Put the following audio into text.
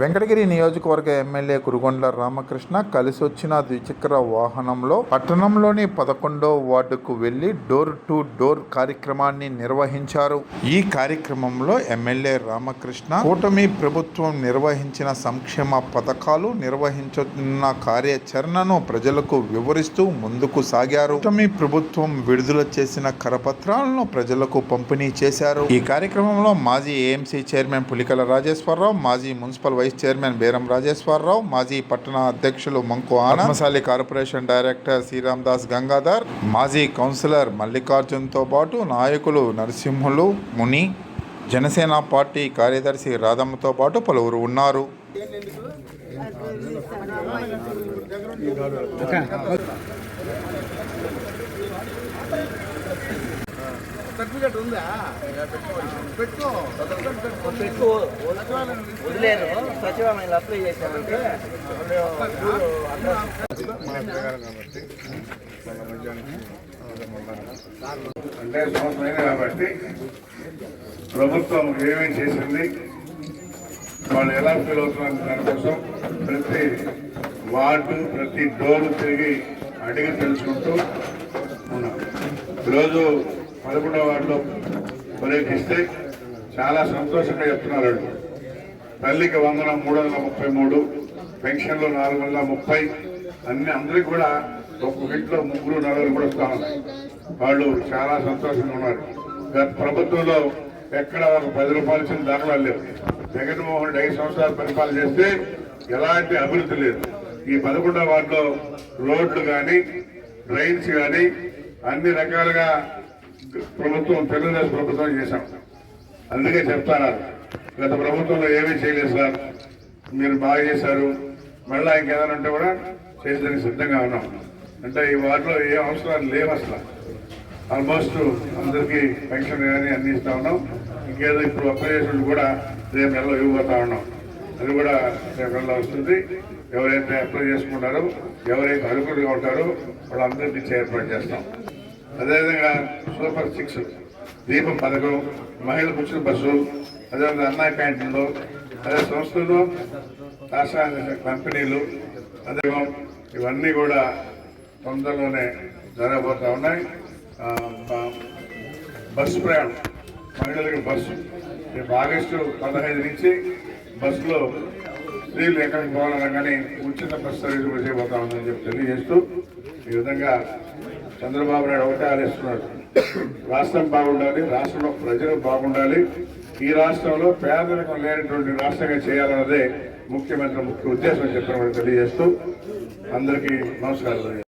Venkatagiri నియోజకవర్గ MLA Kurugondla Ramakrishna కలిసొచ్చిన ద్విచక్ర వాహనంలో పట్టణంలోని పదకొండో వార్డుకు వెళ్ళి డోర్ టు డోర్ కార్యక్రమాన్ని నిర్వహించారు. ఈ కార్యక్రమంలో ఎమ్మెల్యే రామకృష్ణ కూటమి ప్రభుత్వం నిర్వహించిన సంక్షేమ పథకాలు నిర్వహించుతున్న కార్యాచరణను ప్రజలకు వివరిస్తూ ముందుకు సాగారు. కూటమి ప్రభుత్వం విడుదల చేసిన కరపత్రాలను ప్రజలకు పంపిణీ చేశారు. ఈ కార్యక్రమంలో మాజీ ఏఎంసీ చైర్మన్ పులికల రాజేశ్వరరావు మాజీ మున్సిపల్ వైస్ చైర్మన్ బేరం రాజేశ్వరరావు మాజీ పట్టణ అధ్యక్షులు మంకు ఆనందశాలి కార్పొరేషన్ డైరెక్టర్ శ్రీరామ్ దాస్ గంగాధర్ మాజీ కౌన్సిలర్ మల్లికార్జున్తో పాటు నాయకులు నరసింహులు ముని జనసేన పార్టీ కార్యదర్శి రాధమ్మతో పాటు పలువురు ఉన్నారు. సర్టిఫికెట్ ఉందా? పెట్టుకో. పెట్టు వదిలేరు. సచివాలయంలో అప్లై అడ్రస్ అంటే సంవత్సరం కాబట్టి ప్రభుత్వం ఏమేమి చేసింది? వాళ్ళు ఎలా ఫీల్ అవుతున్నారు? దానికోసం ప్రతి వార్డు ప్రతి డోరు తిరిగి అడిగి తెలుసుకుంటూ ఉన్నాం. ఈరోజు పదకొండవ వార్డులో పర్యటిస్తే చాలా సంతోషంగా చెప్తున్నారు వాళ్ళు. తల్లికి వందనం మూడు వందల ముప్పై మూడు పెన్షన్లు నాలుగు వందల ముప్పై అన్ని అందరికి కూడా ఒక ఇంట్లో ముగ్గురు నలుగురు కూడా వస్తా ఉన్నాయి వాళ్ళు చాలా సంతోషంగా ఉన్నారు. గత ప్రభుత్వంలో ఎక్కడ ఒక పది రూపాయలు ఇచ్చిన దాఖలాలు లేవు. జగన్మోహన్ రెడ్డి ఐదు సంవత్సరాలు పరిపాలన చేస్తే ఎలాంటి అభివృద్ధి లేదు. ఈ పదకొండవ వార్డులో రోడ్లు కానీ డ్రైన్స్ కానీ అన్ని రకాలుగా ప్రభుత్వం తెలుగుదేశం ప్రభుత్వం చేశాం. అందుకే చెప్తాను గత ప్రభుత్వంలో ఏమీ చేయలేదు సార్. మీరు బాగా చేశారు. మళ్ళా ఇంకేదైనా ఉంటే కూడా చేసేదానికి సిద్ధంగా ఉన్నాం. అంటే ఈ వార్డులో ఏ అవసరాలు లేవు అసలు. ఆల్మోస్ట్ అందరికీ పెన్షన్ కానీ అందిస్తూ ఉన్నాం. ఇంకేదో ఇప్పుడు అప్లై చేసినట్టు కూడా రేపు నెలలో ఇవ్వబోతా ఉన్నాం. అది కూడా రేపు నెలలో వస్తుంది. ఎవరైతే అప్లై చేసుకుంటారో ఎవరైతే అర్హులుగా ఉంటారో వాళ్ళందరికీ ఏర్పాటు చేస్తాం. అదేవిధంగా సూపర్ సిక్స్ దీపం పథకం మహిళ ఉచిత బస్సు అదేవిధంగా అన్నా క్యాంటీన్లు అదే సంస్థలు రాష్ట్ర కంపెనీలు అదే ఇవన్నీ కూడా తొందరలోనే జరగబోతూ ఉన్నాయి. బస్సు ప్రయాణం. మహిళలకు బస్సు. రేపు ఆగస్టు పదహైదు నుంచి బస్సులో స్త్రీలు ఎక్కడికి పోవాలన్నా కానీ ఉచిత బస్సు సర్వీస్ కూడా చేయబోతా ఉందని చెప్పి తెలియజేస్తూ ఈ విధంగా చంద్రబాబు నాయుడు ఒకటే ఆలోచిస్తున్నాడు. రాష్ట్రం బాగుండాలి రాష్ట్రంలో ప్రజలు బాగుండాలి. ఈ రాష్ట్రంలో పేదరికం లేనటువంటి రాష్ట్రంగా చేయాలన్నదే ముఖ్యమంత్రి ముఖ్య ఉద్దేశం చెప్పిన తెలియజేస్తూ అందరికీ నమస్కారాలు.